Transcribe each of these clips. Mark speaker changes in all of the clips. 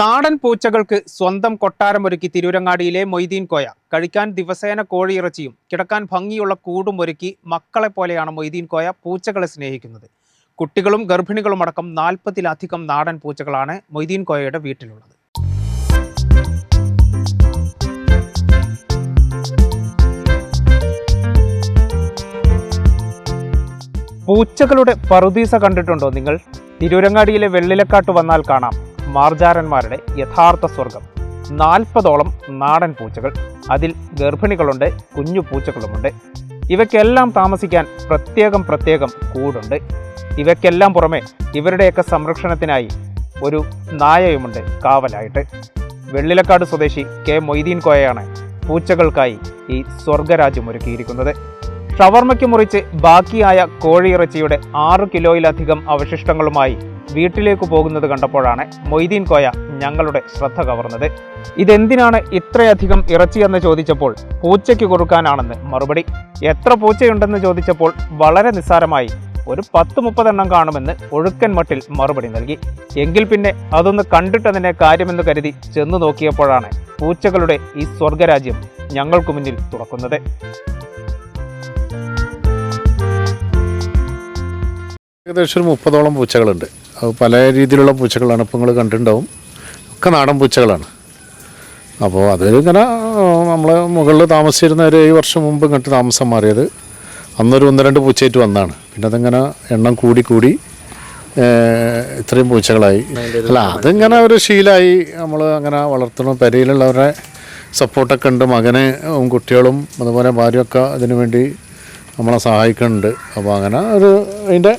Speaker 1: നാടൻ പൂച്ചകൾക്ക് സ്വന്തം കൊട്ടാരമൊരുക്കി തിരൂരങ്ങാടിയിലെ മൊയ്തീൻ കോയ. കഴിക്കാൻ ദിവസേന കോഴിയിറച്ചിയും കിടക്കാൻ ഭംഗിയുള്ള കൂടും ഒരുക്കി മക്കളെ പോലെയാണ് മൊയ്തീൻ കോയ പൂച്ചകളെ സ്നേഹിക്കുന്നത്. കുട്ടികളും ഗർഭിണികളും അടക്കം നാൽപ്പതിലധികം നാടൻ പൂച്ചകളാണ് മൊയ്തീൻ കോയയുടെ വീട്ടിലുള്ളത്. പൂച്ചകളുടെ പറുദീസ കണ്ടിട്ടുണ്ടോ നിങ്ങൾ? തിരൂരങ്ങാടിയിലെ വെള്ളിലക്കാട്ട് വന്നാൽ കാണാം. മാർജാരന്മാരുടെ യഥാർത്ഥ സ്വർഗം നാൽപ്പതോളം നാടൻ പൂച്ചകൾ അതിൽ ഗർഭിണികളുണ്ട് കുഞ്ഞു പൂച്ചകളുമുണ്ട്. ഇവയ്ക്കെല്ലാം താമസിക്കാൻ പ്രത്യേകം പ്രത്യേകം കൂടുണ്ട്. ഇവയ്ക്കെല്ലാം പുറമെ ഇവരുടെയൊക്കെ സംരക്ഷണത്തിനായി ഒരു നായയുമുണ്ട് കാവലായിട്ട്. വെള്ളിലക്കാട് സ്വദേശി കെ മൊയ്തീൻ കോയയാണ് പൂച്ചകൾക്കായി ഈ സ്വർഗരാജ്യം ഒരുക്കിയിരിക്കുന്നത്. ഷവർമയ്ക്ക് മുറിച്ച് ബാക്കിയായ കോഴിയിറച്ചിയുടെ ആറ് കിലോയിലധികം അവശിഷ്ടങ്ങളുമായി വീട്ടിലേക്ക് പോകുന്നത് കണ്ടപ്പോഴാണ് മൊയ്തീൻ കോയ ഞങ്ങളുടെ ശ്രദ്ധ കവർന്നത്. ഇതെന്തിനാണ് ഇത്രയധികം ഇറച്ചിയെന്ന് ചോദിച്ചപ്പോൾ പൂച്ചയ്ക്ക് കൊടുക്കാനാണെന്ന് മറുപടി. എത്ര പൂച്ചയുണ്ടെന്ന് ചോദിച്ചപ്പോൾ വളരെ നിസ്സാരമായി ഒരു പത്ത് മുപ്പതെണ്ണം കാണുമെന്ന് ഒഴുക്കൻ മട്ടിൽ മറുപടി നൽകി. എങ്കിൽ പിന്നെ അതൊന്ന് കണ്ടിട്ടതിനെ കാര്യമെന്ന് കരുതി ചെന്നു നോക്കിയപ്പോഴാണ് പൂച്ചകളുടെ ഈ സ്വർഗരാജ്യം ഞങ്ങൾക്ക് മുന്നിൽ തുറക്കുന്നത്.
Speaker 2: ഏകദേശം ഒരു മുപ്പതോളം പൂച്ചകളുണ്ട്. അത് പല രീതിയിലുള്ള പൂച്ചകളാണ് ഇപ്പോൾ നിങ്ങൾ കണ്ടിട്ടുണ്ടാവും. ഒക്കെ നാടൻ പൂച്ചകളാണ്. അപ്പോൾ അതിങ്ങനെ നമ്മൾ മുകളിൽ താമസിച്ചിരുന്ന ഒരു ഏഴ് വർഷം മുമ്പ് ഇങ്ങോട്ട് താമസം മാറിയത് അന്നൊരു ഒന്ന് രണ്ട് പൂച്ചയായിട്ട് വന്നതാണ് പിന്നെ അതിങ്ങനെ എണ്ണം കൂടി കൂടി ഇത്രയും പൂച്ചകളായി. അല്ല അതിങ്ങനെ ഒരു ശീലമായി നമ്മൾ അങ്ങനെ വളർത്തണം പെരയിലുള്ളവരുടെ സപ്പോർട്ടൊക്കെ ഉണ്ട്. മകന് കുട്ടികളും അതുപോലെ ഭാര്യയൊക്കെ അതിനു വേണ്ടി നമ്മളെ സഹായിക്കുന്നുണ്ട്. അപ്പോൾ അങ്ങനെ ഒരു അതിന്റെ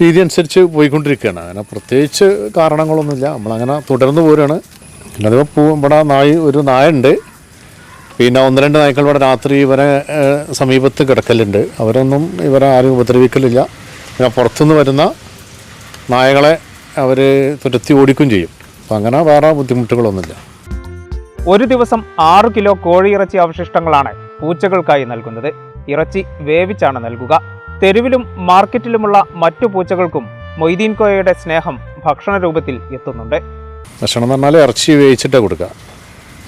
Speaker 2: രീതി അനുസരിച്ച് പോയിക്കൊണ്ടിരിക്കുകയാണ്. അങ്ങനെ പ്രത്യേകിച്ച് കാരണങ്ങളൊന്നുമില്ല. നമ്മളങ്ങനെ തുടർന്ന് പോരുകയാണ്. പിന്നെ അതിപ്പോൾ പൂ ഇവിടെ നായ് ഒരു നായുണ്ട്. പിന്നെ ഒന്ന് രണ്ട് നായ്ക്കൾ ഇവിടെ രാത്രി ഇവരെ സമീപത്ത് കിടക്കലുണ്ട്. അവരൊന്നും ഇവരെ ആരും ഉപദ്രവിക്കലില്ല. പിന്നെ പുറത്തുനിന്ന് വരുന്ന നായകളെ അവർ തുരത്തി ഓടിക്കും ചെയ്യും. അപ്പം അങ്ങനെ വേറെ ബുദ്ധിമുട്ടുകളൊന്നുമില്ല.
Speaker 1: ഒരു ദിവസം ആറ് കിലോ കോഴിയിറച്ചി അവശിഷ്ടങ്ങളാണ് പൂച്ചകൾക്കായി നൽകുന്നത്. ഇറച്ചി വേവിച്ചാണ് നൽകുക. തെരുവിലും മാർക്കറ്റിലുമുള്ള മറ്റു പൂച്ചകൾക്കും മൊയ്തീൻ കോയയുടെ സ്നേഹം ഭക്ഷണ രൂപത്തിൽ എത്തുന്നുണ്ട്.
Speaker 2: ഭക്ഷണം എന്ന് പറഞ്ഞാൽ ഇറച്ചി വേവിച്ചിട്ടേ കൊടുക്കുക.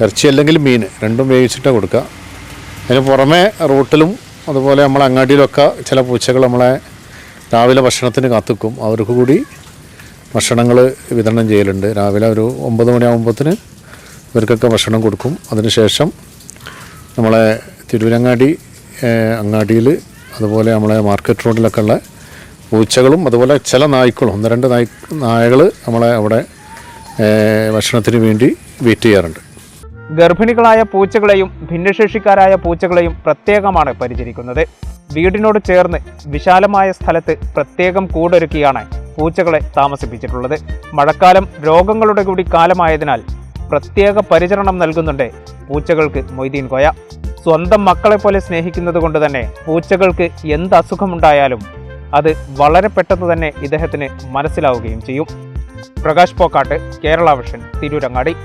Speaker 2: ഇറച്ചി അല്ലെങ്കിൽ മീൻ രണ്ടും വേവിച്ചിട്ടേ കൊടുക്കുക. അതിന് പുറമെ റൂട്ടിലും അതുപോലെ നമ്മൾ അങ്ങാടിയിലൊക്കെ ചില പൂച്ചകൾ നമ്മളെ രാവിലെ ഭക്ഷണത്തിന് കാത്തുക്കും. അവർക്ക് കൂടി ഭക്ഷണങ്ങൾ വിതരണം ചെയ്യലുണ്ട്. രാവിലെ ഒരു ഒമ്പത് മണിയാകുമ്പോഴത്തിന് ഇവർക്കൊക്കെ ഭക്ഷണം കൊടുക്കും. അതിനുശേഷം നമ്മളെ തിരുവരങ്ങാടി അങ്ങാടിയിൽ അതുപോലെ നമ്മളെ മാർക്കറ്റ് റോഡിലൊക്കെ ഉള്ള പൂച്ചകളും അതുപോലെ ചില നായ്ക്കളും ഒന്ന് രണ്ട് നായ് നായകൾ നമ്മളെ അവിടെ ഭക്ഷണത്തിന് വേണ്ടി വെയിറ്റ് ചെയ്യാറുണ്ട്.
Speaker 1: ഗർഭിണികളായ പൂച്ചകളെയും ഭിന്നശേഷിക്കാരായ പൂച്ചകളെയും പ്രത്യേകമാണ് പരിചരിക്കുന്നത്. വീടിനോട് ചേർന്ന് വിശാലമായ സ്ഥലത്ത് പ്രത്യേകം കൂടൊരുക്കിയാണ് പൂച്ചകളെ താമസിപ്പിച്ചിട്ടുള്ളത്. മഴക്കാലം രോഗങ്ങളുടെ കൂടി കാലമായതിനാൽ പ്രത്യേക പരിചരണം നൽകുന്നുണ്ട് പൂച്ചകൾക്ക് മൊയ്തീൻ കോയ. സ്വന്തം മക്കളെ പോലെ സ്നേഹിക്കുന്നത് കൊണ്ട് തന്നെ പൂച്ചകൾക്ക് എന്ത് അസുഖമുണ്ടായാലും അത് വളരെ പെട്ടെന്ന് തന്നെ ഇദ്ദേഹത്തിന് മനസ്സിലാവുകയും ചെയ്യും. പ്രകാശ് പോക്കാട്ട് കേരള വിഷൻ തിരൂരങ്ങാടി.